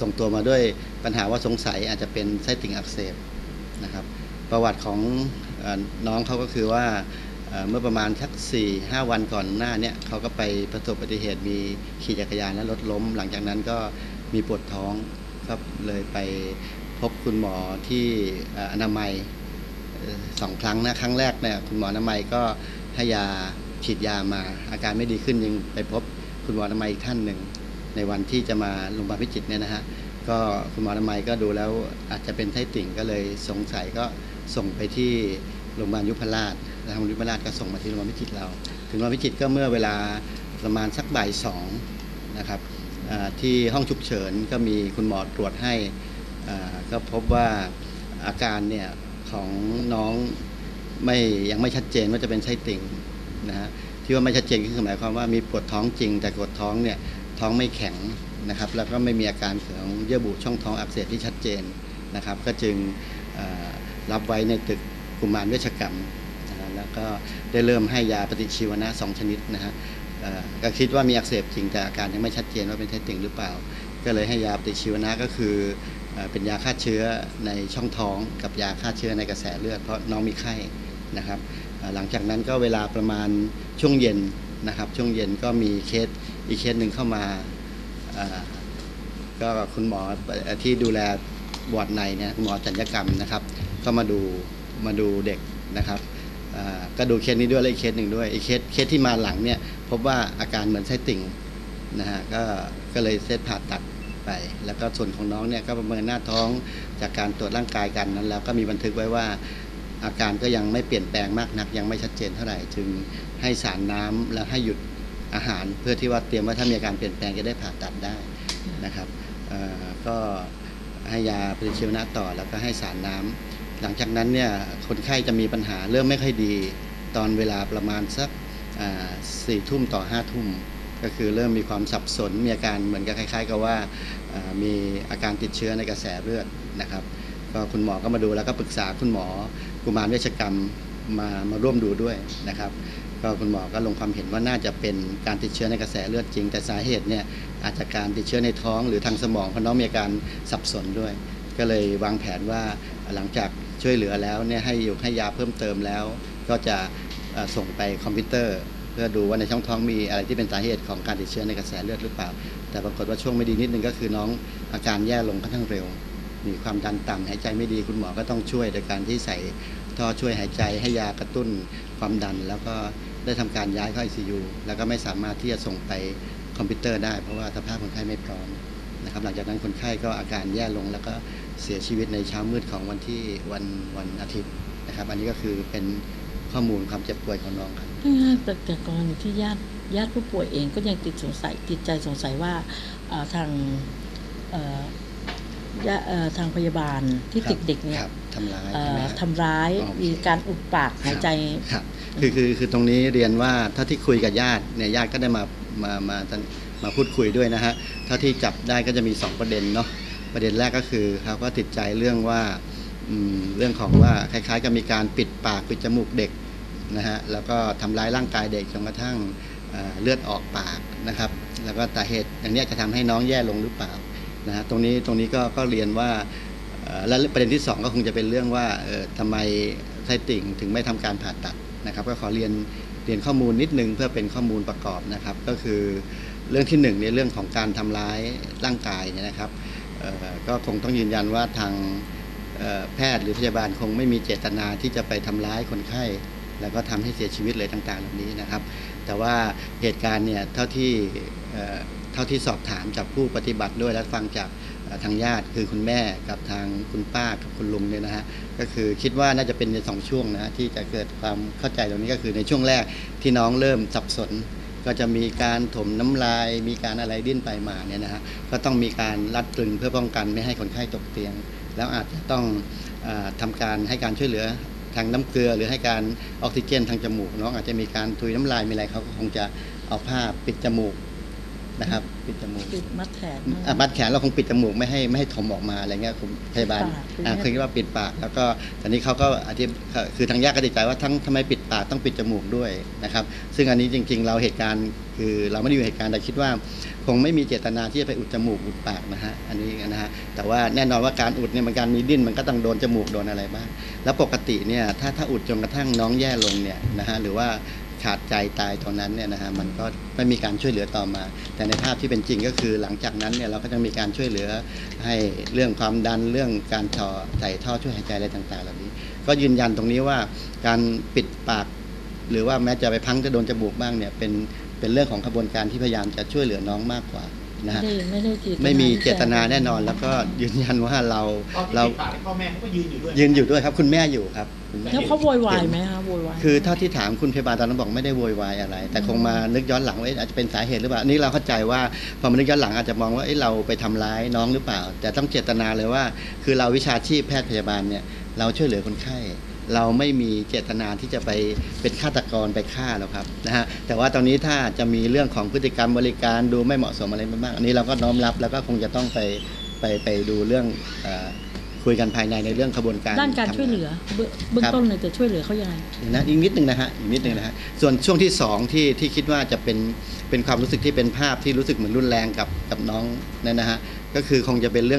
ส่งตัวมาด้วยปัญหาว่าสงสัยอาจจะเป็นไส้ติ่งอักเสบนะครับ ประวัติของอน้องเขาก็คือว่าเมื่อประมาณสัก4ี่ห้าวันก่อนหน้าเนี่ยเขาก็ไปประสบอุบัติเหตุมีขี่จักรยานแล้วรถล้ม หลังจากนั้นก็มีปวดท้องก็เลยไปพบคุณหมอที่อนามัยสองครั้งนะครั้งแรกเนี่ยคุณหมออนามัยก็ให้ยาฉีดยามาอาการไม่ดีขึ้นยังไปพบคุณหมออนามัยอีกท่านหนึ่ง ในวันที่จะมาโรงพยาบาลพิจิตรเนี่ยนะฮะก็คุณหมออนามัยก็ดูแล้วอาจจะเป็นไส้ติ่งก็เลยสงสัยก็ส่งไปที่โรงพยาบาลยุพราชแล้วทางโรงพยาบาลยุพราชก็ส่งมาที่โรงพยาบาลพิจิตรเรา ถึงโรงพยาบาลพิจิตรก็เมื่อเวลาประมาณสักบ่ายสองนะครับที่ห้องฉุกเฉินก็มีคุณหมอตรวจให้ก็พบว่าอาการเนี่ยของน้องไม่ยังไม่ชัดเจนว่าจะเป็นไส้ติ่งนะฮะที่ว่าไม่ชัดเจนก็คือหมายความว่ามีปวดท้องจริง แต่ปวดท้องเนี่ย ท้องไม่แข็งนะครับ แล้วก็ไม่มีอาการของเยื่อบุช่องท้องอักเสบที่ชัดเจนนะครับ ก็จึงรับไว้ในตึกกุมารเวชกรรมนะแล้วก็ได้เริ่มให้ยาปฏิชีวนะสองชนิดนะฮะก็คิดว่ามีอักเสบจริงแต่อาการยังไม่ชัดเจนว่าเป็นไส้ติ่งหรือเปล่า ก็เลยให้ยาปฏิชีวนะก็คือเอ่อเป็นยาฆ่าเชื้อในช่องท้องกับยาฆ่าเชื้อในกระแสเลือดเพราะน้องมีไข้นะครับ หลังจากนั้นก็เวลาประมาณช่วงเย็นนะครับ ช่วงเย็นก็มีเคส อีกเคสหนึ่งเข้ามาก็คุณหมอที่ดูแลบอดในเนี่ยคุณหมอจัญญกรรมนะครับ ก็มาดูมาดูเด็กนะครับก็ดูเคสนี้ด้วยและอีกเคสหนึ่งด้วยอีกเคสเคสที่มาหลังเนี่ยพบว่าอาการเหมือนไส้ติ่งนะฮะก็ก็เลยเซตผ่าตัดไป แล้วก็ส่วนของน้องเนี่ยก็ประเมินหน้าท้องจากการตรวจร่างกายกันนั้น แล้วก็มีบันทึกไว้ว่าอาการก็ยังไม่เปลี่ยนแปลงมากนัก ยังไม่ชัดเจนเท่าไหร่จึงให้สารน้ำแล้วให้หยุด อาหารเพื่อที่ว่าเตรียมว่าถ้ามีอาการเปลี่ยนแปลงจะได้ผ่าตัดได้นะครับก็ให้ยาปฏิชีวนะต่อแล้วก็ให้สารน้ำหลังจากนั้นเนี่ยคนไข้จะมีปัญหาเริ่มไม่ค่อยดีตอนเวลาประมาณสักสี่ทุ่มต่อห้าทุ่มก็คือเริ่มมีความสับสนมีอาการเหมือนกับคล้าย ๆ กับว่ามีอาการติดเชื้อในกระแสเลือดนะครับ ก็คุณหมอก็มาดูแล้วก็ปรึกษาคุณหมอกุมารเวชกรรม มามาร่วมดูด้วยนะครับก็คุณหมอก็ลงความเห็นว่าน่าจะเป็นการติดเชื้อในกระแสเลือดจริง แต่สาเหตุเนี่ยอาจจะการติดเชื้อในท้องหรือทางสมองเพราะน้องมีอาการสับสนด้วย ก็เลยวางแผนว่าหลังจากช่วยเหลือแล้วเนี่ยให้อยู่ให้ยาเพิ่มเติมแล้ว ก็จะส่งไปคอมพิวเตอร์ เพื่อดูว่าในช่องท้องมีอะไรที่เป็นสาเหตุของการติดเชื้อในกระแสเลือดหรือเปล่า แต่ปรากฏว่าช่วงไม่ดีนิดนึงก็คือน้องอาการแย่ลงค่อนข้างเร็วมีความดันต่ำหายใจไม่ดีคุณหมอก็ต้องช่วยโดยการที่ใส่ ท่อช่วยหายใจให้ยากระตุ้นความดัน แล้วก็ได้ทำการย้ายเข้า ICU แล้วก็ไม่สามารถที่จะส่งไปคอมพิวเตอร์ได้ เพราะว่าสภาพคนไข้ไม่พร้อมนะครับหลังจากนั้นคนไข้ก็อาการแย่ลง แล้วก็เสียชีวิตในเช้ามืดของวันที่วันวันอาทิตย์นะครับ อันนี้ก็คือเป็นข้อมูลความเจ็บป่วยของน้องครับแต่แต่กรณีที่ญาติญาติผู้ป่วยเองก็ยังติดสงสัยติดใจสงสัยว่าเอ่อทางเอ่อญาเอ่อทางพยาบาลที่ติดเด็กเนี่ยครับทำร้ายเอ่ใช่ไหมอครับทำร้ายอ๋อโอเคมีการอุดปากหายใจครับคือคือคือตรงนี้เรียนว่าเท่าที่คุยกับญาติเนี่ยญาติก็ได้มามามามาพูดคุยด้วยนะฮะเท่าที่จับได้ก็จะมี 2 ประเด็นเนาะประเด็นแรกก็คือเขาก็ติดใจเรื่องว่าอืมเรื่องของว่าคล้ายๆกับมีการปิดปากปิดจมูกเด็กนะฮะแล้วก็ทำร้ายร่างกายเด็กจนกระทั่งเอ่อเลือดออกปากนะครับ แล้วก็สาเหตุอย่างเนี้ยจะทำให้น้องแย่ลงหรือเปล่านะฮะตรงนี้ตรงนี้ก็ก็เรียนว่าเอ่อ และประเด็นที่ 2 ก็คงจะเป็นเรื่องว่าเอ่อทำไมไส้ติ่งถึงไม่ทำการผ่าตัดนะครับ ก็ขอเรียนเรียนข้อมูลนิดนึงเพื่อเป็นข้อมูลประกอบนะครับ ก็คือเรื่องที่1ในเรื่องของการทำร้ายร่างกายเนี่ยนะครับก็คงต้องยืนยันว่าทางแพทย์หรือพยาบาลคงไม่มีเจตนาที่จะไปทำร้ายคนไข้ แล้วก็ทำให้เสียชีวิตเลยต่างๆ เหล่านี้นะครับ แต่ว่าเหตุการณ์เนี่ยเท่าที่เท่าที่สอบถามจากผู้ปฏิบัติด้วยและฟังจาก ทางญาติคือคุณแม่กับทางคุณป้ากับคุณลุงเนี่ยนะฮะก็คือคิดว่าน่าจะเป็นในสองช่วงนะที่จะเกิดความเข้าใจตรงนี้ก็คือในช่วงแรกที่น้องเริ่มสับสน ก็จะมีการถมน้ำลาย มีการอะไรดิ้นไปมาเนี่ยนะฮะก็ต้องมีการรัดตรึงเพื่อป้องกันไม่ให้คนไข้ตกเตียง แล้วอาจจะต้องออทำการให้การช่วยเหลือทางน้ำเกลือหรือให้การออกซิเจนทางจมูกน้องอาจจะมีการทุยน้ำลายมีอะไรเขาก็คงจะเอาผ้าปิดจมูก นะครับ ปิดจมูกปิดมัดแขนอะมัดแขนเราคงปิดจมูกไม่ให้ไม่ให้ถมออกมาอะไรเงี้ยคุณพยาบาลปิดปากอ่าคือคือว่าปิดปาก แล้วก็ตอนนี้เขาก็อธิบคือทางญาติก็ติดใจว่าทั้งทำไมปิดปากต้องปิดจมูกด้วยนะครับ ซึ่งอันนี้จริง ๆ เราเหตุการณ์คือเราไม่ได้อยู่เหตุการณ์แต่คิดว่า คงไม่มีเจตนาที่จะไปอุดจมูกอุดปากนะฮะอันนี้นะฮะแต่ว่าแน่นอนว่าการอุดเนี่ยมันการมีดิ้นมันก็ต้องโดนจมูกโดนอะไรบ้าง แล้วปกติเนี่ยถ้าถ้าอุดจนกระทั่งน้องแย่ลงเนี่ยนะฮะหรือว่า ขาดใจตายตอนนั้นเนี่ยนะฮะมันก็ไม่มีการช่วยเหลือต่อมา แต่ในภาพที่เป็นจริงก็คือหลังจากนั้นเนี่ยเราก็จะมีการช่วยเหลือให้เรื่องความดันเรื่องการถ่อใส่ท่อช่วยหายใจอะไรต่างๆ เหล่านี้ ก็ยืนยันตรงนี้ว่าการปิดปาก หรือว่าแม้จะไปพังจะโดนจมูกบ้างเนี่ยเป็นเป็นเรื่องของกระบวนการที่พยายามจะช่วยเหลือน้องมากกว่า นะฮะไม่ได้ไม่ได้เจตนาไม่มีที่ะเจตนาแน่นอน แล้วก็ยืนยันว่าเราตอนที่เราปิดปากให้พ่อแม่เขาก็ยืนอยู่ด้วยยืนอยู่ด้วยครับ คุณแม่อยู่ครับคุณแม่แล้วเขาโวยวายไหมคะโวยวายคือเท่าที่ถามคุณพยาบาลตอนนั้นบอกไม่ได้โวยวายอะไร แต่คงมานึกย้อนหลังว่าเอ๊ะอาจจะเป็นสาเหตุหรือเปล่าอันนี่เราเข้าใจว่าพอมานึกย้อนหลังอาจจะมองว่าเอ๊ะเราไปทำร้ายน้องหรือเปล่า แต่ต้องเจตนาเลยว่า คือเราวิชาชีพแพทย์พยาบาลเนี่ยเราช่วยเหลือคนไข้ เราไม่มีเจตนาที่จะไปเป็นฆาตกรไปฆ่าหรอกครับนะฮะแต่ว่าตอนนี้ถ้าจะมีเรื่องของพฤติกรรมบริการดูไม่เหมาะสมอะไรบ้างอันนี้เราก็น้อมรับแล้วก็คงจะต้องไปไปไปดูเรื่องเอ่อคุยกันภายในในเรื่องขบวนการด้านการทำงช่วยเหลือเบื้องเบื้องครับต้นเลยจะช่วยเหลือเขายังไงนะอีกนิดนึงนะฮะอีกนิดนึงนะฮะส่วนช่วงที่สองที่ที่คิดว่าจะเป็นเป็นความรู้สึกที่เป็นภาพที่รู้สึกเหมือนรุนแรงกับกับน้องนั่นนะฮะก็คือคงจะเป็นเรื่อง